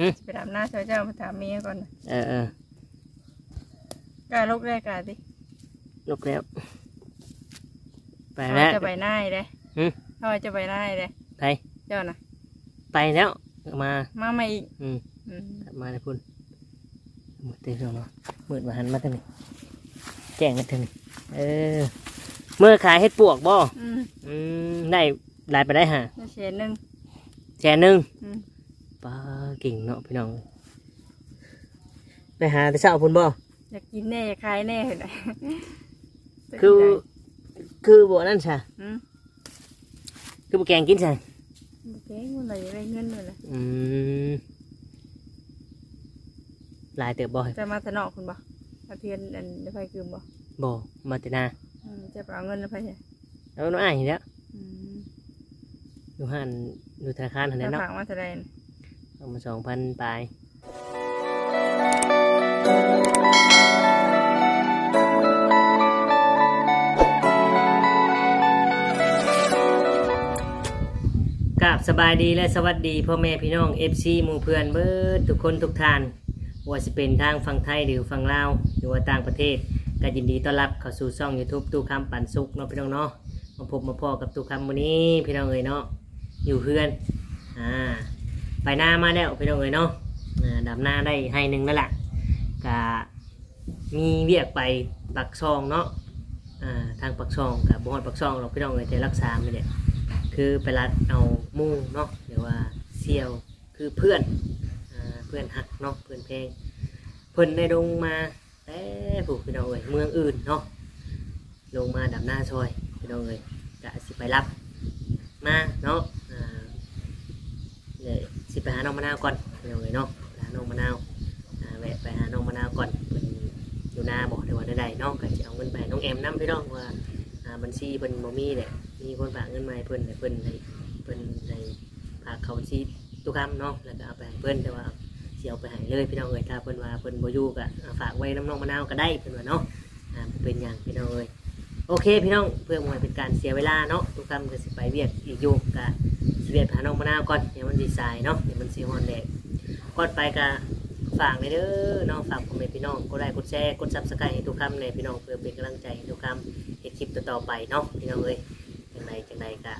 หึ ไปดำหน้าช่วยเจ้าไปถามเมียก่อนนะเออเออกล้าลุกได้กล้าดิลุกแล้ว ไปเขาแล้ว จะไปหน้าอีกเลยหึ เขาจะไปหน้าอีกเลยไปเจ้าน่ะ ไปแล้วมา มาใหม่อีกอืม อืมกลับมาเลยพุ่นมืดเต็มเนาะมืดมาหันมาทางนี้แจ้งกันทางนี้เออเมื่อขายเฮ็ดปวกบ่อืมอืมได้หลายไปได้ฮะได้เชนหนึ่งแชร์หนึ่งอืม ป้าเก่งเนาะพี่น้องไปหาแต่เช้าพุ่นบ่อยากกินแน่อยากขายแน่เห็นไหมคือ คือบ่นั่นใช่อืมคือบ่แกงกินใช่โอเคมันอะไรได้เงินเลยนะอืมหลายเติบบ่จะมาถนอกคุณบ่อาเทียนอันได้ไปคืนบ่บ่มาแต่นาอืมจะไปเอาเงินแล้วไปเนี่ยเอาน้องอ้ายนี่แหล้วอืมอยู่ห้านอยู่ธนาคารหั่นแหแล้ละวเนาะ ฝากมาเท่าไหระเอามาสองพันปลายกับสบายดีและสวัสดีพ่อแม่พี่น้อง FC หมู่เพื่อนเบิดทุกคนทุกท่านว่าจะเป็นทางฝั่งไทยหรือฝั่งลาวหรือว่าต่างประเทศก็ยินดีต้อนรับเข้าสู่ช่อง YouTube ตู้คำปันสุกเนาะพี่น้องเนาะมาพบมาพอกับตู้คำวันนี้พี่น้องเอ๋ยเนาะอยู่เพื่อนอ่า ไปหน้ามาแล้วพี่น้องเอ๋ยเนาะอ่าดำหน้าได้ให้หนึ่งนั่นแหละกะมีเวียกไปปักซองเนาะอ่าทางปักซองกับบฮอดปักซองเราพี่น้องเอ๋ยแต่รักษาไม่เนี่ยคือไปรัดเอามู่เนาะหรือว่าเซียวคือเพื่อนอ่าเพื่อนหักเนาะเพื่อนเพลงเพิ่นได้ลงมาแต่ผูกพี่น้องเอ้ยเมืองอื่นเนาะลงมาดำหน้าซอยพี่น้องเอ้ยกะสิไปรับมาเนาะอ่าเดี๋ยว ไปหาน้องมะนาวก่อนพี่น้องเอ้ยเนาะไปหาน้องมะนาวอ่าแวะไปหาน้องมะนาวก่อนเพิ่นอยู่หน้าบอกได้ว่าใดๆเนาะก็จะเอาเงินไปให้น้องแอมนํพี่น้องว่าอ่าบัญชีเพิ่นบ่มีแหละมีคนฝากเงินมาให้เพิ่นแต่เพิ่นให้เพิ่นให้ฝากเขาบัญชีตุกคำเนาะแล้วก็เอาไปให้เพิ่นแต่ว่าสิเอาไปให้เลยพี่น้องเอ้ยถ้าเพิ่นว่าเพิ่นบ่อยู่ก็อ่าฝากไว้น้ำน้องมะนาวก็ได้เพิ่นว่าเนาะอ่าบ่เป็นหยังพี่น้องเอ้ยโอเคพี่น้องเพื่อบ่ให้เป็นการเสียเวลาเนาะตุกคำก็สิไปเวียกอีกอยู่ก็สิเวียกหาน้องมะนาวก่อนเดี๋ยวมันสิสายเนาะเดี๋ยวมันสิฮอนแดดก่อนไปก็ฝากเลยเด้อเนาะฝากพ่อแม่พี่น้องกดไลค์กดแชร์กด Subscribe ให้ทุกคำเลยพี่น้องเพื่อเป็นกำลังใจให้ทุกคำเห็นคลิปต่อๆไปเนาะพี่น้องเอ้ยจังใดจังใดก็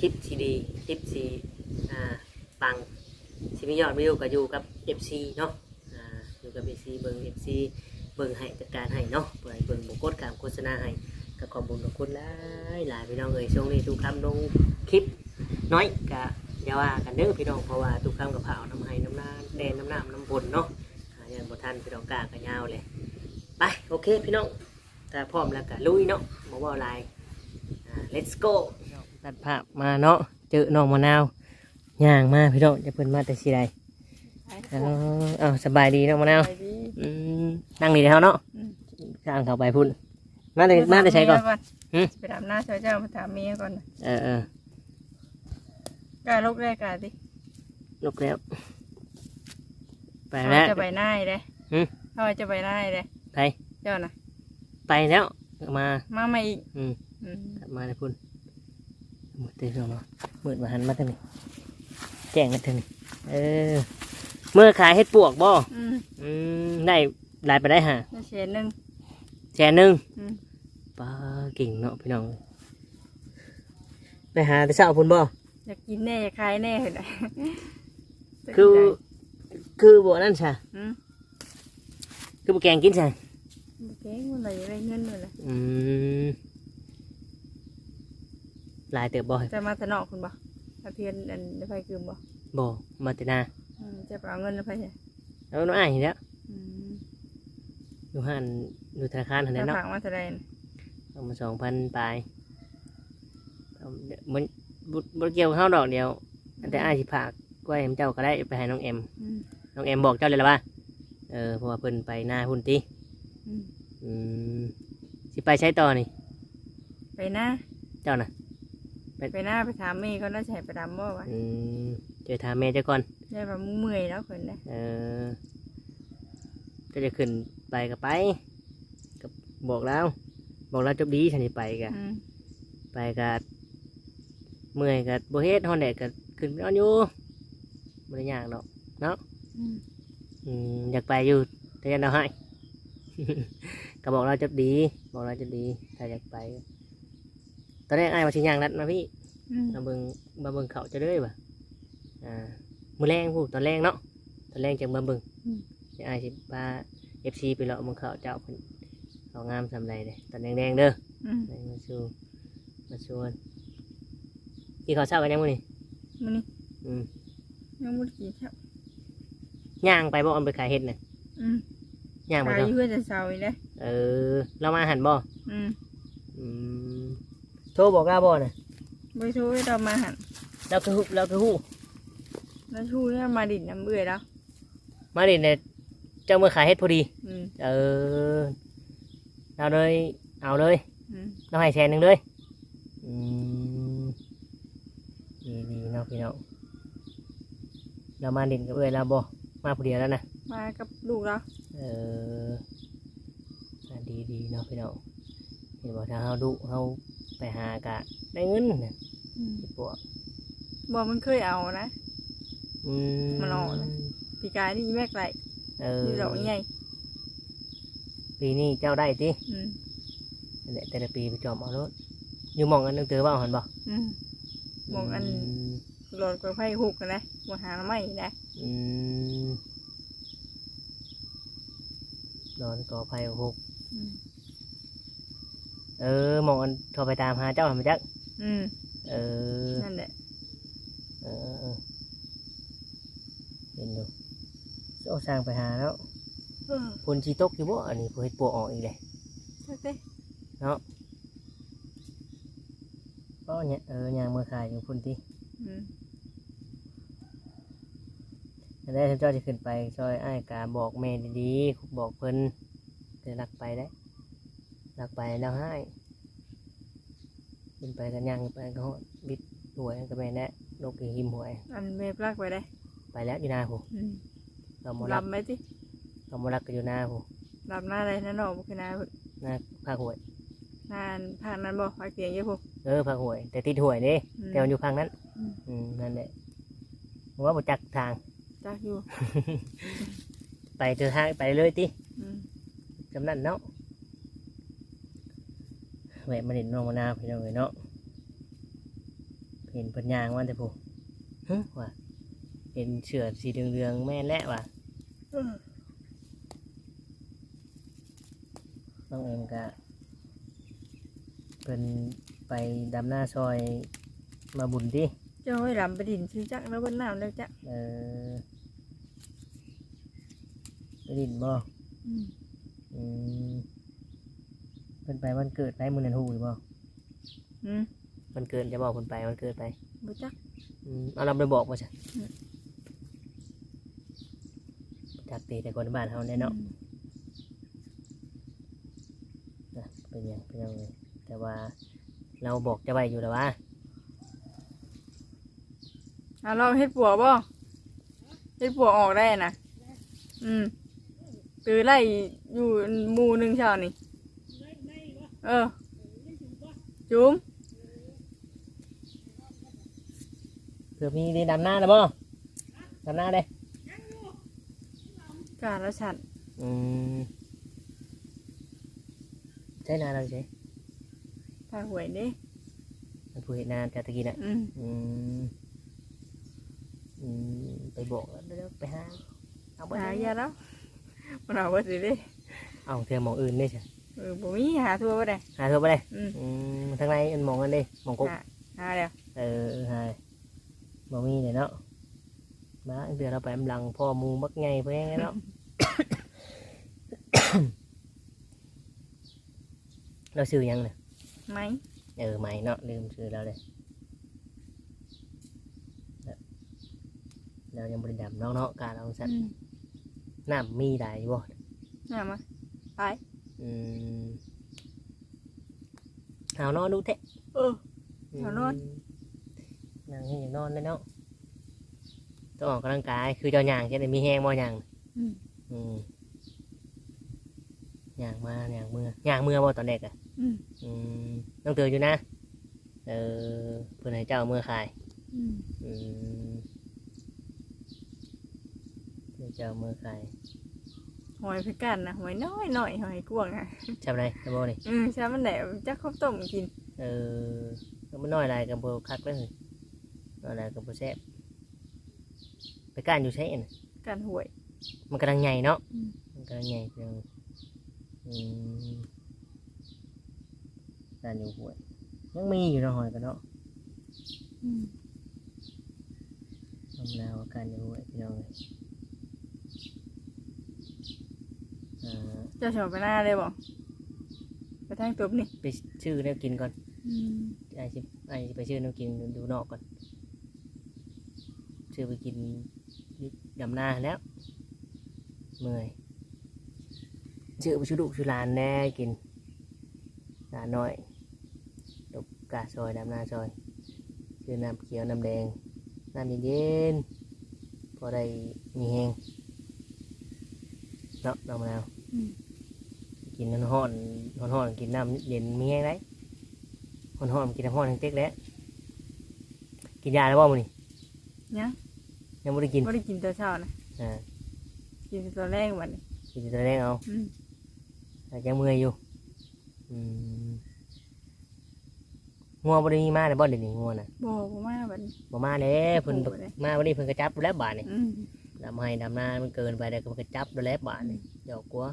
คลิปทีดีคลิปสีอ่าปังสิมียอดวิวก็อยู่กับ FC เนาะอ่าอยู่กับ FC เบิ่ง FC เบิ่งให้จัดการให้เนาะเปิดเบิ่งบุกดการโฆษณาให้ก็ขอบคุณขอบคุณหลายหลายพี่น้องเอ้ยช่วงนี้ทุกคำลงคลิป น้อยก็อย่าว่ากันเด้อพี่น้องเพราะว่าทุกคำกับเผาน้ำให้น้ำน้ำแดนน้ำน้ำน้ำบนเนาะอ่าอย่างบ่ทันพี่น้องกล้าก็ยาวเลยไปโอเคพี่น้องถ้าพร้อมแล้วก็ลุยเนาะมาว่าอะไรอ่า let's go ตัดภาพมาเนาะเจอน้องมะนาวย่างมาพี่น้องจะเพิ่นมาแต่สิใดไปเอาเอาสบายดีน้องมะนาวไปดิอืมนั่งนี่เดี๋ยวเนาะอืม ข้างเขาไปพุ่นมาแต่มาแต่ใช้ก่อนหึไปดำหน้าช่วยเจ้าไปถามเมียก่อนนะเออเออ กล้าลุกได้กล้าดิลุกแล้ว ไปเขาแล้ว จะไปหน้าอีกเลยหึ เขาจะไปหน้าอีกเลยไปเจ้าน่ะ ไปแล้วมา มาใหม่อีกอืม อืมกลับมาเลยพุ่นมืดเต็มเนาะมืดมาหันมาทางนี้แจ้งกันทางนี้เออเมื่อขายเฮ็ดปวกบ่อืมอืมได้หลายไปได้ฮะได้เชนหนึ่งแชร์หนึ่งอืมป้าเก่งเนาะพี่น้องไปหาแต่เช้าพุ่นบ่ อยากกินแน่อยากขายแน่เห็นไหมคือ คือบ่นั่นใช่อืมคือบ่แกงกินใช่โอเคมันอะไรได้เงินเลยนะอืมหลายเติบบ่จะมาถนอกคุณบ่อาเทียนอันได้ไปคืนบ่บ่มาแต่นาอืมจะไปเอาเงินแล้วไปเนี่ยแล้วน้องอ้ายนี่แหล้วอืมอยู่ห้านอยู่ธนาคารหั่นแหแล้ละวเนาะฝากมาเท่าไหรน่ะเอามาสองพันปลายเอาเดี๋ยวมัน บ่บ่เกี่ยวกับเฮาดอกเดียวแต่อ้ายสิฝากไว้ให้เจ้าก็ได้ไปให้น้องเอ็มอืมน้องเอ็มบอกเจ้าเลยละว่าเออเพราะว่าเพิ่นไปหน้าหุ่นติอืมอืมสิไปใช้ต่อนี่ไปหน้าเจ้าน่ะไปหน้าไปถามเมย์ก็ได้ใช้ไปดำบ่วะอืมเจอถามแม่เจ้าก่อน ได้แบบเมื่อยแล้วคนนะเออก็จะขึ้นไปก็ไปก็บอกแล้ว บอกแล้วจบดีฉันนี่ไปกะอืมไปกะ เมื่อยกะบ่เฮ็ดฮอนแดดกะขึ้นไปนอนอยู่บ่ได้ยากดอกอืมอืมอยากไปอยู่แต่ยันเราให้ ก็บอกเราจะดี บอกเราจะดีถ้าอยากไป ตอนแรกไอ้ายมาชิยางรัดมาพี่อืมมาเบิงมาเบิงเขาจะเด้ยป่ะอ่ามือแรงพูดตอนแรกเนาะตอนแรกจังมาเบิงจะไอ้ายสิพาเอฟซีไปเลาะเมืองเขาเจ้าเพิ่นเขางามสำไรเลยตอนแดงๆเด้อ อืมไปมาชู มาชวนที่เขาเศร้ากันยังมื้อนี่มันนี่อืมยังบ่ได้กินครับย่างไปบ่เอาไปขายเห็ดน่ะอืมย่างไปขายเนาะอยู่เพื่อจะเซาอีกเลยเออ เรามาหันบ่อืมอืมโทรบอกเราบ่น่ะบ่โทรให้เรามาหันเราคือฮู้เราคือฮู้แล้วชูเนี่ยมาดินน้ำเบื่อแล้ว มาดิเนี่ยเจ้ามือขายเฮ็ดพอดี อืมเออเราเลยเอาเลยอืม เราให้แสนหนึ่งเลยอืมดีดี เนาะพี่น้องเรามาดินกับเอ้ยเราบ่มาผู้เดียวแล้วนะมากับลูกเราเอออะดีดีเนาะพี่น้องเห็นบอกถ้าเฮาดุเฮาไปหากะได้เงินเนี่ยอืมพวกบ่มันเคยเอานะอืมมันออกนะปีกายนี่แม่ไกลเออนี่ดอกใหญ่ปีนี้เจ้าได้ติอืมนั่นแหละแต่ละปีไปจอมเอารถอยู่หมองอันนึงเจอว่าเอาหันบ่อืม หม้องอันมหลอดกระไผ่หุกนะมาหาไม่นะอืมนอนก่อไฟหกอืมเออหมองอันโทรไปตามหาเจ้าหันมาจักอืมเออนั่นแหละเออเออเออเห็นดูโอ้สร้างไปหาแล้วเออพลชีตกอยู่บ่อันนี้ผู้เฮ็ดปวกออกอีกเลยใช่สิ ก็เนี่ยเออยางมือขายอยู่พุ่นที่อืมอันนี้เจ้าจะขึ้นไปซอยอ้ายกาบอกแม่ดีๆบอกเพิ่นจะรักไปได้รักไปแล้วให้ขึ้นไปกันยังไปก็ฮอดบิดหวยกับแม่แน่นกอีหิมหวย อันเมปลักไปได้ไปแล้วอยู่หน้าผู้อืมเราโมรักลำไหมสิเราโมรักก็อยู่หน้าผู้ลำหน้าอะไรนั่นหนอกบุคือหน้าพุ่นหน้าภาคหวยหน้าผ่านนั้นบ่ภาคเสียงเยอะพวก เออภาคหวย แต่ติดหวยนี่อืม แต่มันอยู่ข้างนั้น อืม อืมนั่นแหละผมว่าบ่จักทาง จักอยู่ไปเจอทางไปเลยติอืมจำนั่นเนาะแหวะมาเด่นน้องมะนาวพี่น้องเลยเนาะเห็นเพิ่นยางว่าแต่ผู้ฮึว่าเห็นเชือดสีเหลืองๆแม่นและว่ะ เออน้องเอ็มกะเพิ่น ไปดำหน้าซอยมาบุญติเจ้าให้ลำไปดินชื่อจักแล้วบนน้ำแล้วจักเออไปดินบ่อืมอืมเพิ่นไปวันเกิดไปมื้อนั้นฮู้อยู่บ่อืมวันเกิดจะบอกเพิ่นไปวันเกิดไปบ่จัก อืมเอาเราไปบอกว่าจ้ะอืม จากตีแต่คนในบ้านเฮาแน่เนาะอืมนะเป็นหยังเป็นหยังเลยแต่ว่า เราบอกจะไปอยู่แล้วว่าอะลองเฮ็ดปัวบ่เฮ็ดปัวออกได้นะอืมตือไล่อยู่หมู่หนึ่งเช้านี่เออ จุ๋มเผื่อมีดีดำหน้านะบ่ดำหน้าเด้กาละฉันอืมใช่นาเราใช่ พาหวยเด้มันผู้เห็นนานจากตะกี้น่ะอืมอืมอืมไปบอกแล้วเดี๋ยวไปหาเอาไปหายาแล้วมันเอาบ่สิเด้เอาเธอหมองอื่นได้ใช่เออบ่มีหาทั่วบ่ได้หาเธอไปเลยอืมอืมทางในอันหมองกันดิหมองกุ๊ก หาหาแล้วเออใช่บ่มีเลยเนาะมาเดี๋ยวเราไปอำลังพ่อหมูมักไงเพื่อนเนาะ เราซื้อยังเนี่ย ไหมเออไม่เนาะลืมซื้อแล้วเลยเรายังบริดำเนาะเนาะการเอาสัตว์อืมน้ำมีได้บ่น่ามาไปอืมเอานอนดูเถอะเออเอานอนมนั่งให้อย่างนอนเลยเนาะต้องออกกำลังกายคือเจ้าหยางจะได้มีแห้งบ่หยางอืมอืมหยางมาหยางมือหยางมือบ่ตอนเด็กอะ อืมอืมต้องเตืออยู่นะ เออเพื่อนให้เจ้ามือขาย อืมอืมเจ้ามือใครหอยพิกันนะหอยน้อยหน่อยหอยกวางอะชำไรชำโบนี่อืมใช่มันแหละจักข้าวต้มกิน เออมันน้อยหลายกับโบคักเลยน้อยหลายกับโบแซ่บไปก้านอยู่ใช่ไหมกันหวย มันกำลังใหญ่เนาะอืม มันกำลังใหญ่เพียงอืม ก้านอยู่ห่วยยังมีอยู่เนาะหอยกันเนาะอืมทำแล้วาก้านอยู่ห่วยพี่น้องเลยอ่าเจ้าชอบไปหน้าเลยบอกไปทางตุบนี่ไปชื่อแล้วกินก่อนอืมไอ้สิไอ้สิไปชื่อน้ำกินดูนอกก่อนชื่อไปกินอยู่ดำนาแล้วเมื่อยชื่อไปชื่อดุชื่อหลานแน่กิน หลานน้อยตกกาซอยดำนาซอยชื่อน้ำเขียวน้ำแดงน้ำเย็นๆพอได้มีแหงเนาะน้ำมะนาวอืม กินน้ำห้อนห้อนๆกินน้ำเย็นมีแห้งได้ห้อนๆกินน้ำห้อนทั้งเต็กแล้วกินยาแล้วบ่มื้อนี้ยัง ยังไม่ได้กินไม่ได้กินตัวเช้านะอ่ากินตัวแรกวันนี้กินแต่ตอนแรกเอา อืมแต่ยังเมื่อยอยู่อืม งัวบ่ได้มีมาแต่บ่เดี๋ยวนี้งัวน่ะโบกมาวันนี้ บ่มาเด้เพิ่นโอ้โหเลยมาวันนี้เพิ่นก็จับดูแล้วบาดนี่อืมดำให้ดำนามันเกินไปแล้วก็เพิ่นก็จับดูแล้วบาดนี่เดี๋ยวกลัว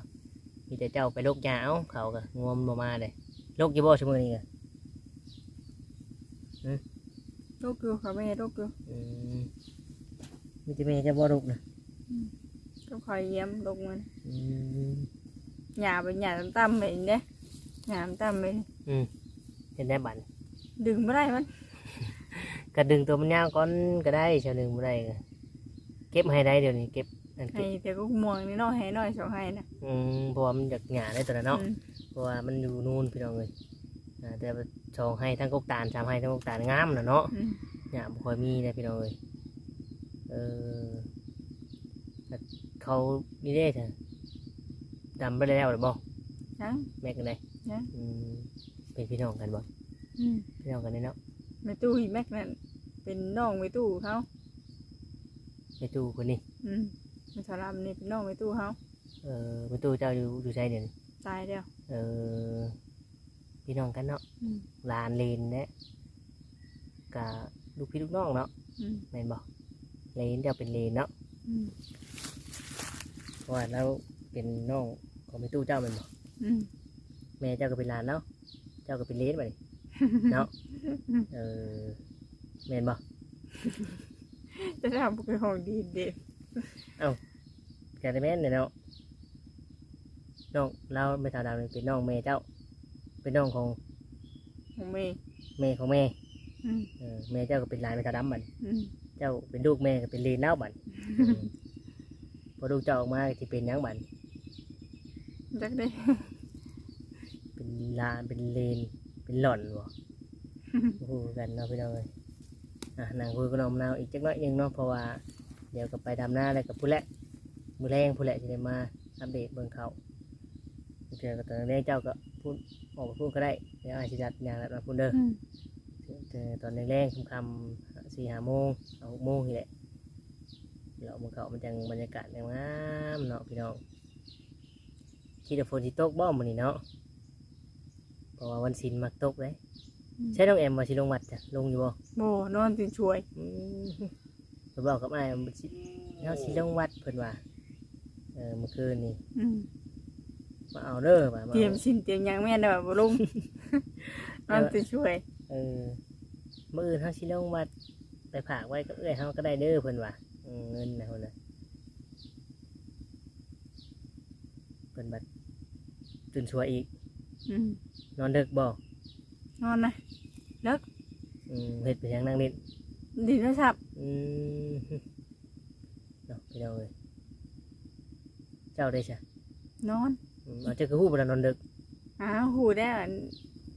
มีแต่เจ้าไปโรคยาเอาเขาก็งัวมันบ่มาเลยโรคอยู่บ่ชั่วโมงนี้ก็โรคอยู่ค่ะแม่โรคอยู่อืมมีแต่แม่จะบ่ลูกนะก็คอยเยี่ยมลงมันอืมหยาไปหยาตั้มๆไปเด้หยาตั้มๆไปเห็นได้บัน ดึงไม่ได้มันก็ดึงตัวมันยาวก่อนก็ได้เชาวดึงบ่ได้ก็เก็บให้ได้เดี๋ยวนี้เก็บอันให้เก็บแต่ก็ม่วงนี่น้อยให้น้อยสองให้นะอืมเพราะว่ามันอยากหยาได้ตัวนั้นเนาะอืมเพราะว่ามันอยู่นู่นพี่น้องเลยอ่าแต่ว่าสองให้ทั้งกกตาลสามให้ทั้งกกตาลงามนะเนาะ อืมหยาบ่ค่อยมีนะพี่น้องเลยเออแต่เขานี่ได้เถอะดำไปแล้วหรือบ่ยัง แม่กันได้ยัง อืมเป็นพี่น้องกันบ่ อืมพี่น้องกันได้เนาะแม่ตู้อีแม็กนั่นเป็นน้องแม่ตู้เขาไปตู้คนนี้อืมแม่สารามนี่เป็นน้องแม่ตู้เขาเออไปตู้เจ้าอยู่อยู่ใจเดี๋ยวนี้ตายแล้ว เออพี่น้องกันเนาะอืม หลานเลนเนี่ยกับลูกพี่ลูกน้องเนาะอืมแม่นบอกเลนเจ้าเป็นเลนเนาะอืมเพราะว่าเราเป็นน้องของแม่ตู้เจ้าแม่นบอกอืมแม่เจ้าก็เป็นหลานเนาะเจ้าก็เป็นเลนไป เนาะเออแม่นบอกจะทำเป็นของดีเด็ดแกได้แม่นเนี่ยเนาะน้องเราไม่ทาดาวนี่เป็นน้องแม่เจ้า เป็นน้องของของแม่แม่ของแม่อืมเออแม่เจ้าก็เป็นหลานไม่ทาดำบัดอืมเจ้าเป็นลูกแม่ก็เป็นเลนแล้วบัดอืมพอลูกเจ้าออกมาที่เป็นหยังบัดจักได้เป็นลานเป็นเลน เป็นหล่อนบ่พูดกันเนาะพี่น้องเลยอะนางคุยกับน้องมะนาวอีกจักหน้อยหนึงเนาะเพราะว่าเดี๋ยวก็ไปดำหน้าแล้วกับผู้แหละมือแรงผู้แหละจะได้มาอัปเดตเบิ่งเขาเดี๋ยวก็ตอนแรกเจ้าก็พูดออกมาพูดก็ได้เดี๋ยวอาชิจัดอย่างละมาพูดเด้ออืมเจอตอนแรกๆคำๆสี่ห้าโมงเอาหกโมงนี่แหละเรามันเขามันจังบรรยากาศงามๆเนาะพี่น้องคิดว่าฝนสิตกบ่มื้อนี้เนาะเพ ราะว่าวันศิลมักตกเลยใช่น้องแอมมาสิลงวัดจ้ะลงอยู่บ่โบนอนตื่นช่วยอืมเพิ่นบอกกับอ้ายว่าสิเฮาสิลงวัดเพิ่นว่าเออเมื่อคืนนี่อืมมาเอาเด้อว่ามาเตรียมเอา สินเตรียมหยังแม่นได้แบบลุงนอนตื่นช่วย เออมื้ออื่นเฮาสิลงวัดไปฝากไว้กับเอื้อยเฮาก็ได้เด้อเพิ่นว่าอืมเงินนะเพิ่นน่ะเพิ่นบัดตื่นชัวอีกอืม นอนดึกบ่นอนนะอืมเฮ็ดไปทางนั่งเล่นดีโทรศัพท์อืมเนาะพี่น้องเอ้ยเจ้าได้ใช่นอนอืมเอาเจ้าคือฮู้บ่ล่ะนอนดึกอ้าวหูได้อัน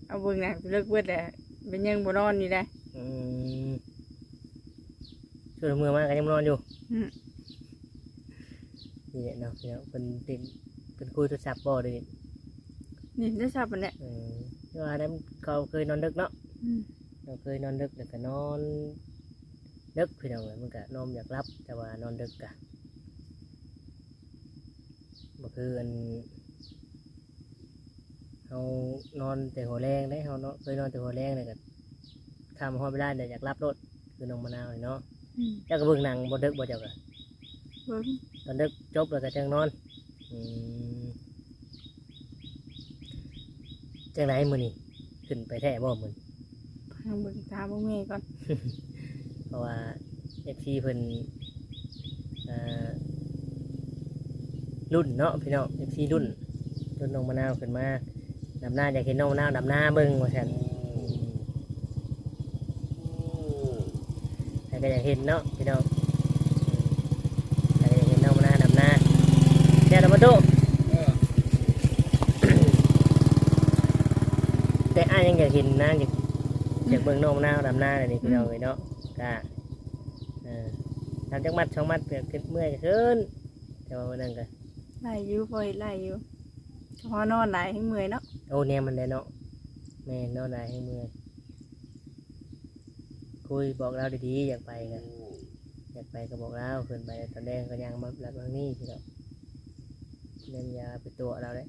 เอาเบิ่งนะเลิกเบิดแหละเป็นยังบ่นอนอยู่ได้ อืมช่วยเมื่อมากันยังนอนอยู่อืม นี่แหละเนาะพี่น้องเป็นติดเป็นคุยโทรศัพท์บ่เด้นี่ ดีโทรศัพท์มันแหละเออว่านั้นเขาเคยนอนดึกเนาะอืมเราเคยนอนดึกแล้วก็นอนดึกพี่น้องเอ้ยมันก็นอนอยากรับแต่ว่านอนดึกกะก็คืออันเฮานอนแต่หัวแรงได้เฮานอนเคยนอนแต่หัวแรงเลยก็ข้ามฮอดเวลาเดี๋ยวอยากรับรถคือน้องมะนาวนี่เนาะอืมเจ้าก็เบิ่งหนังบ่ดึกบ่เจ้าก็เบิ่งตอนดึกจบแล้วก็จังนอนอืม จังไหนมื้อนี้ขึ้นไปแท้บ่มื้อนี้พังเบิ่งตาบ่แม่ก่อนเพราะว่า FC เพิ่นเอ่อรุ่นเนาะพี่น้อง FC รุ่นรุ่นน้องมะนาวขึ้นมาดำหน้าอยากเห็นน้องมะนาวดำหน้าเบิ่งว่าซั่นอืมใครก็อยากเห็นเนาะพี่น้องใครก็อยากเห็นน้องมะนาวดำหน้าเดี๋ยวเรามาดูแต่อ้า ยยังอยากเห็นนะอยากอยากเบิ่งน้องมะนาวดำหน้าเลยนี่พี่น้องเลยเนาะก็เออทำจักมัดช่องมัดเกิดขึ้นเมื่อยก็ขึ้นแต่ว่าวันนั้นก็ไล่อยู่พอเฮ็ดไล่อยู่พอนอนหลายให้เมื่อยเนาะโอ้เนี่ยมันได้เนาะแม่นอนได้ให้เมื่อยคุยบอกเราดีๆอยากไปกันอยากไปก็บอกเราขึ้นไปตอนแรกก็ยังมาหลับทางนี้พี่น้องเล่นยาไปตัวเราเลย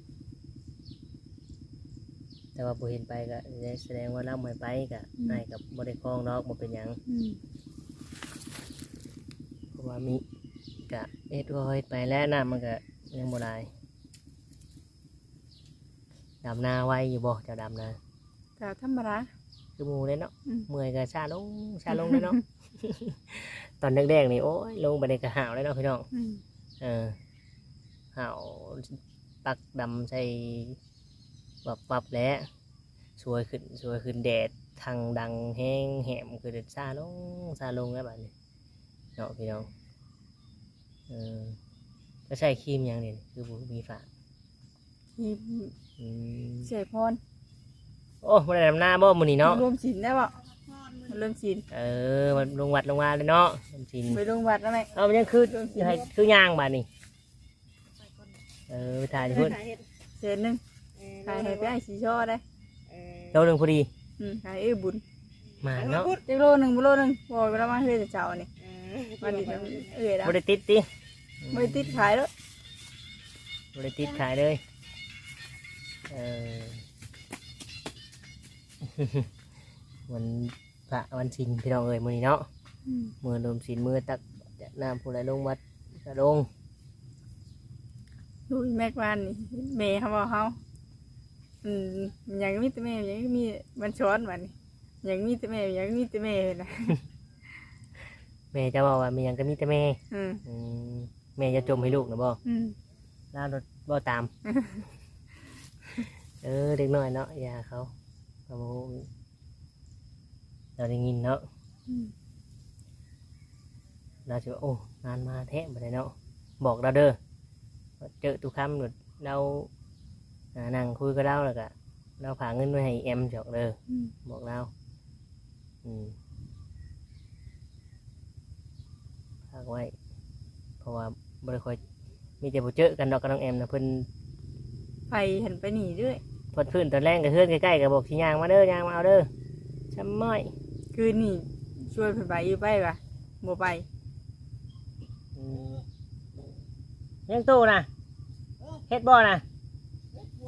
แต่ว่าพอเห็นไปก็แสดงว่าเราไม่ไปก็นายกับบริคลองนอกมาเป็นหยังอืมเพราะว่ามีกะเอ็ดว่าเฮ็ดไปแล้วน้ำมันก็ยังบ่ได้ดำนาไวอยู่บ่เจ้าดำนาก็ธรรมดา คือหมูเลยเนาะอืม เมื่อยก็ชาลงชาลงเลยเนาะ ตอนแดงๆนี่โอ้ยลงไปในกระหาวเลยเนาะพี่น้อง อืม เออหาวปักดำใส่ ปับปับแล้วสวยขึ้นสวยขึ้นแดดทางดังแห้งแหมคือเด็ดซาลงซาลงแล้วบัดนี้เนาะพี่น้องเออก็ใช้ครีมอย่างนี้คือบุมีฝากที่อืมเสียพรโอ้มาได้ดำหน้าบ่มือนี่เนาะ รวมศีลได้บ่รวมศีลเออมันลงวัดลงมาเลยเนาะจริงไปโรงวัดแล้วไหมเอามันยังคืออยู่ให้คือย่างบาดนี่เออไปถ่ายที่พุ่นเศษหนึง ขายให้ไปให้สีช่อได้โลหนึ่งพอดีอืมขายเอ้ยบุญมาเนาะจักโลหนึงบ่โลหนึงบอกแล้วมาเฮ็ดแต่เช้านี่วันนี้เอ้ยดาบริติดติบ่ได้ติดขายแล้วบริติดขายเลยเออ วันพระวันชินพี่น้องเอ้ยมือนี้เนาะอืมมือรวมศีลมือตักจะน้ำผู้ใดลงวัดกระลงดูอีแม็กวานนี่แม่เขาบอกเขา อืมยังมีแต่แม่ยังมีมันช้อนมันนี่ยังมีแต่แม่ยังมีแต่แม่นะแม่จะบอกว่ามีหยังก็มีแต่แม่อืมอืมแม่จะจมให้ลูกนะบ่อืมล่ารถบ่ตาม เออเด็กน้อยเนาะอย่าเขาเราบ่เราได้ยินเนาะอืมเราจะว่าโอ้งานมาแท้มาได้เนาะบอกเราเด้อว่าเจอทุกคำหนุดเรา อ่านั่งคุยกับเราแล้วก็เราฝากเงินไว้ให้แอมจอกเด้ออืม บอกเราอืมฝากไว้ เพราะว่าบ่ได้ค่อยมีแต่บ่เจอกันดอกกับน้องแอมนะเพิ่นไปเห็นไปหนีด้วย เพิ่นพื้นตอนแรกก็เฮือนใกล้ๆก็บอกสิย่างมาเด้อย่างมาเอาเด้อช้ำม้อยคืนนี่ช่วยเพิ่นไปอยู่ไปปะบ่ไปอืมยังตู้นะเฮ็ดบ่นะ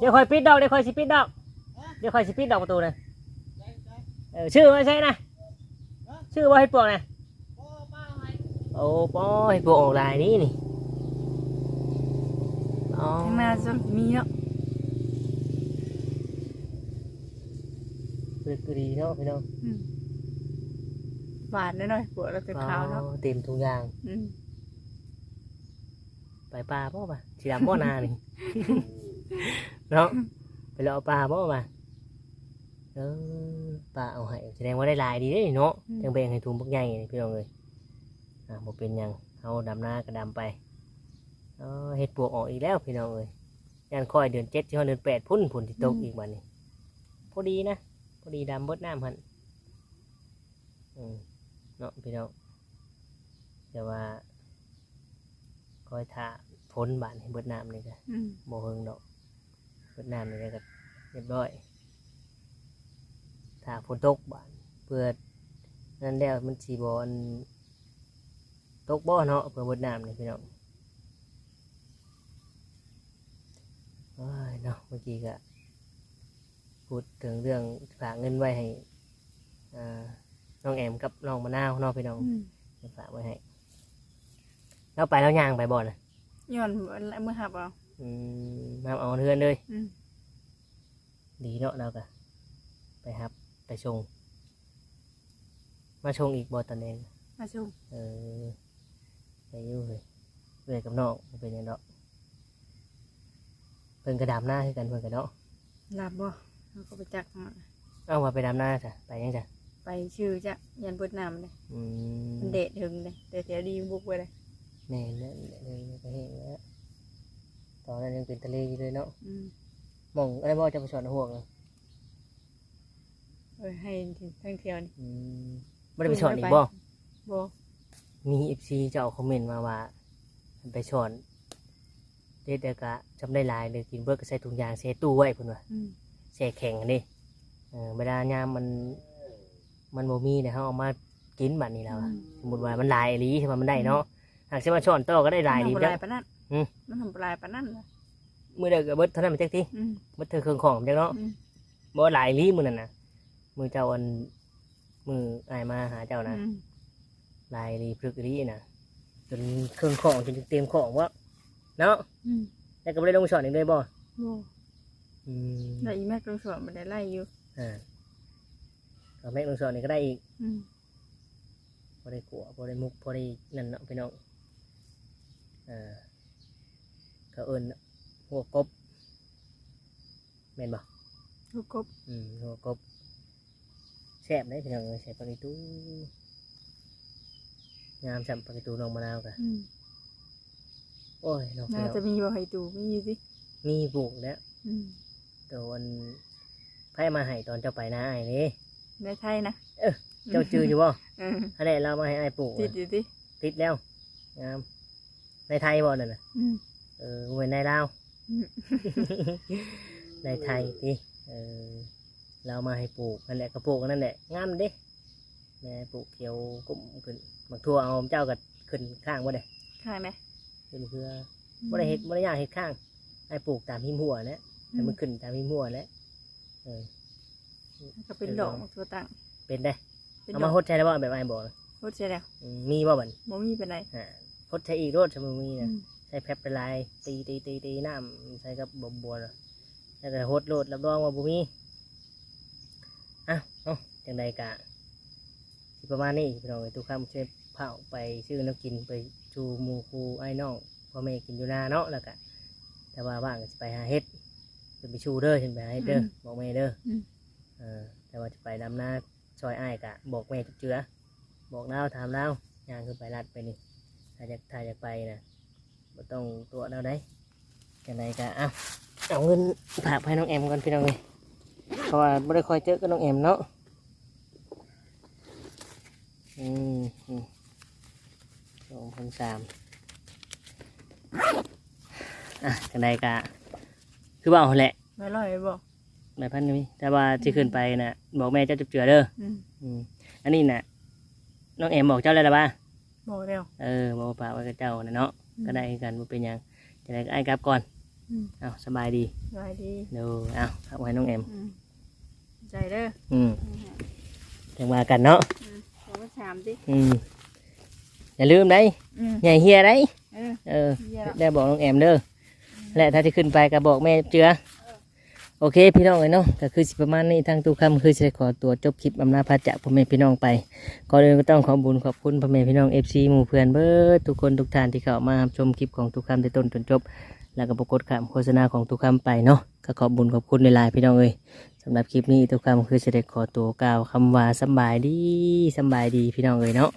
เดี๋ยวค่อยปิดดอกเดี๋ยวค่อยสิปิดดอก เดี๋ยวค่อยสิปิดดอกประตูนะเออชื่อว่าใช่นะชื่อว่าเฮ็ดปวกนะโอ้ป้อเฮ็ดปวกออกลายนี้นี่อ๋อข้างหน้าจะมีเนาะคือคือดีเนาะพี่น้องอืมหวานหน่อยๆปวดแล้วจะขาวเนาะอ๋อเต็มทุกอย่างอืมไปปลาบ่ป่ะสีดำบ่นานี่ เนาะไปเลาะปลาบ่ป่ะเออปลาเอาให้แสดงว่าได้หลายดีเด้เนาะจังแบ่งให้ถุงพวกใหญ่นี่พี่น้องเลยอ่าบ่เป็นหยังเอาดำหน้าก็ดำไปเออเฮ็ดปวกออกอีกแล้วพี่น้องเอ้ยยันคอยเดือนเจ็ดที่ฮอดเดือนแปดพุ่นผลที่ตกอีกวันนี้พอดีนะพอดีดำเบดน้ำหันอืมเนาะพี่น้องแต่ว่าคอยท่าพ้นบานให้เบิดน้ำนี่ก็ อืมโมเฮิงดอกเบิ ดน้ำนี่ก็เรียบร้อย ถ้าฝนตกบานเพื่อนั่นแล้วมันสีบอลตกบ่อเนาะเพื่อเบิดน้ำนี่พี่น้องนาะเมื่อกี้ก็พูดถึงเรื่องฝากเงินไว้ให้อ่าน้องแอมกับน้องมะนาวเนาะพี่น้องอืมฝากไว้ให้แล้วไปแล้วย่างไปบ่อนะย้อนเมื่อหับเอา อืมมาเอาเทือนเลย อืมดีเนาะเราก็ไปครับ ไปชง มาชงอีกบ่ตอนเองมาชมเออไปอยู่เลยเลยกับน้องบ่เป็นหยังดอกเพิ่นกระดามหน้าคือกันเพิ่นกันเนาะหลับบ่เราก็ไปจักมาเอาว่าไปดามหน้าจ้ะไปยังจ้ะไปชื่อจะยันเบิดน้ำเลยอืมมันเดะถึงเลยแต่เสียดีบุกไปเลย แม่นแล้วเลยไปเห็นแล้วต อนนั้นยังเป็นทะเลอยู่เลยเนาะอืมหมองอะไรบ่จะไปสอนห่วงเลยเออให้ทั้งเที่ยวนี่อืมบ่ได้ไปสอนอีกบ่บ่มีเอฟซีเจ้าคอมเมนต์มาว่ามันไปสอนเด็ดเด็กะจำได้หลายเลยกินเบิร์ก็ใส่ถุงยางใส่ตู้ไว้พุ่นว่า อืมใส่แข็งอันนี่เออเวลายามมัน มันโมมีเนี่ยเขาเอามากินแบบนี้แล้วอะสมมติว่ามันหลายอีหลีใช่ไหมมันได้เนาะหากใช่มาช้อนโต๊ะก็ได้หลายดีมันแล้ทำลายวปานนั้น อืม มันทำลายปานนั้นเลยมือเด็กก็เบิดเท่านั้นมันจักทีอืม เบิดเธอเครื่องของจังเนาะอืม บ่หลายอีหลีมือนั่นนะมือเจ้าอันมืออายมาหาเจ้านะ อืมลายรีพฤกษ์อีหลีนะจนเครื่องของจนเตรียมของวะเนาะอืมแล้วก็ไม่ได้ลงช้อนอีกเลยบ่บ่อืมแล้วอีแม่ตรงสวนมันได้ไล่อยู่ อ่าก็แม่งลงช้อนนี่ก็ได้อีกอืมพอได้กัวพอได้มุกพอได้นั่นเนาะพี่น้องอ่า เขาเอิญหัวกบแม่นบ่ลูกกบอืมหัวกบแซ่บได้พี่น้องเอ้ยใส่ปลากิตูงามจำปลากิตูน้องมะนาวกะอืมโอ้ยน้องพี่น่าน้องจะมีบ่ให้ตูมีอยู่สิมีปลูกแล้วอืมแต่วันไพ่มาให้ตอนเจ้าไปนะไอ้นี่ในไทยนะเจ้าจืออยู่บ่เออถ้าได้เรามาให้ไอ้ายปลูกติดน่ะอยู่สิติดแล้วงามในไทยบ่นั่นน่ะอืม เออเว้นในลาวอืมในไทยดิเออเรามาให้ปลูกนั่นแหละก็ปลูกนั่นแหละงามเด้แม่ปลูกเขียวกุ้มขึ้นบักทั่วเอาเจ้าก็ขึ้นข้างบ่ได้ข้างไหนขึ้นเพื่อบ่ได้เฮ็ดบ่ได้ย่างเฮ็ดข้างให้ปลูกตามหิมหัวนะให้มันขึ้นตามหิมหัวนะเออก็เป็นดอกตัวตั้งเป็นได้เป็นเอาดอมากฮดใช้แล้วบ่แบบไอ้บอกนะโคตรเสียแล้วอืมมีบ่บัดบ่มีเป็นไรอ่าฮดใช้อีกโรดใช่มั้ยมีอืนะม ใช้แพบไปลายตีตีตีตีน้ำใช้กับบัวบัวนะแล้วก็ฮดโรดรับรองว่าบุมีอะเนาะจังใดกะสิประมาณนี้พี่น้องไอ้ทุกคำช่วยเผาไปซื้อน้ำกินไปจูหมูคูไอ้น้องพ่อแม่กินอยู่นาเนาะแล้วก็แต่ว่าว่างก็สิไปหาเฮ็ดจะไปชูเด้อฉันไปหาเฮ็ดเด้อบอกแม่เด้ออเออแต่ว่าจะไปดำนาซอยอ้ายกะ บอกแม่จุกเจือบอกเล่าถามเล่าย่างขึ้นไปลัดไปนี่ถ้าจะถ้าจะไปนะ บ่ต้องตัวเราได้กันไหนกะเอาเอาเงินฝากให้น้องแอมก่อนพี่น้องเลยเพราะว่าไม่ได้คอยเจอกับน้องแอมเนาะอืมอืมสองพันสามอะกันไหนกะคือว่าเอาแหละไม่ร่อยบ่หลายพันนี่แต่ว่าที่ขึ้นไปน่ะบอกแม่เจ้าจุบเจือเด้ออืมอืมอันนี้น่ะน้องแอมบอกเจ้าแล้วล่ะบ้าบอกแล้วเออบอกว่าฝากไว้กับเจ้านะเนาะอืม ก็ได้คือกันบ่เป็นหยังจะได้ก็ไอ้กลับก่อนอืม เอาสบายดีสบายดีดูเอาฝากไว้น้องแอมอืมใจเด้ออืมจังมากันเนาะขอมาชามสิอืมอย่าลืมได้อืมใหญ่เฮียได้เออเออ เยี่ยมได้บอกน้องแอมเด้อและถ้าที่ขึ้นไปก็บอกแม่เจือ โอเคพี่น้องเลยเนาะก็คือสิประมาณนี้ทางตู้คำคือจะขอตัวจบคลิปอำนาจพระจากพ่อแม่พี่น้องไปก่อนอื่นก็ต้องขอบุญขอบคุณพ่อแม่พี่น้องเอฟซีหมู่เพื่อนเบิร์ดทุกคนทุกท่านที่เข้ามาชมคลิปของตู้คำแต่ต้นจนจบ แล้วก็ปรากฏคำโฆษณาของตู้คำไปเนาะก็ขอบุญขอบคุณในไลน์พี่น้องเอ้ยสำหรับคลิปนี้ตู้คำคือจะได้ขอตัวกล่าวคำว่าสบายดีสบายดีพี่น้องเอ้ยเนาะ